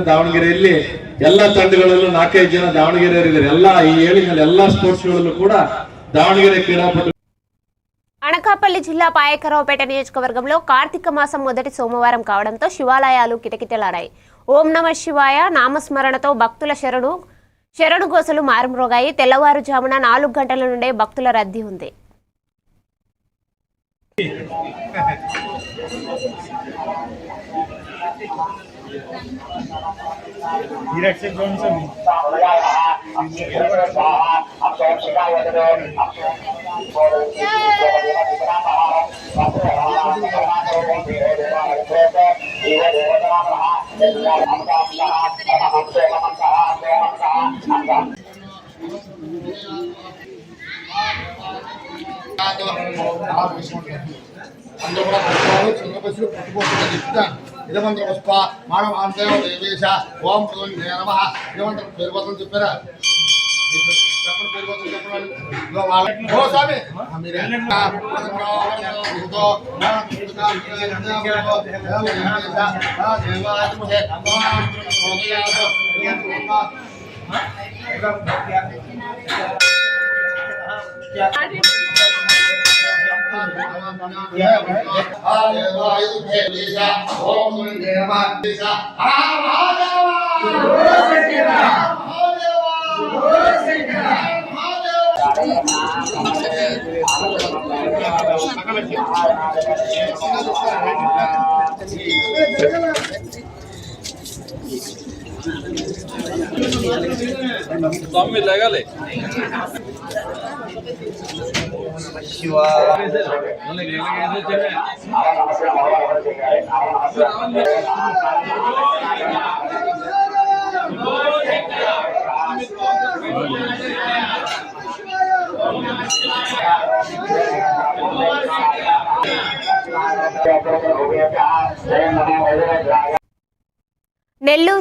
ದಾವಣಗೆರೆಯಲ್ಲಿ ಎಲ್ಲ ತಂಡಗಳಲ್ಲೂ ನಾಲ್ಕೈದು ಜನ ದಾವಣಗೆರೆಯವರಿದ್ದಾರೆ ಎಲ್ಲ ಈ ಹೇಳಿದ ಎಲ್ಲ ಸ್ಪೋರ್ಟ್ಸ್ಗಳಲ್ಲೂ ಕೂಡ ದಾವಣಗೆರೆ ಕ್ರೀಡಾಪಟು అనకాపల్లి జిల్లా పాయకరావుపేట నియోజకవర్గంలో కార్తీక మాసం మొదటి సోమవారం కావడంతో శివాలయాలు కిటకిటలాడాయి ఓం నమ శివాయ నామస్మరణతో భక్తుల శరణు శరణు గోసలు మారుమ్రోగాయి తెల్లవారుజామున నాలుగు గంటల నుండే భక్తుల రద్దీ ఉంది Direct se Johnson. అందులో కూడా చిన్న బస్సులు పుట్టుకోకుండా చెప్తాను ఇదమంత్ర పుష్ప మానవ అంతేవ దేవేశ ఓం ప్రదోని నమ. ఇదమంత్ర పేరు బదులు చెప్పారా? చెప్పండి పేరు స్వామి! स्वामी लगाले శివ నెల్లూరు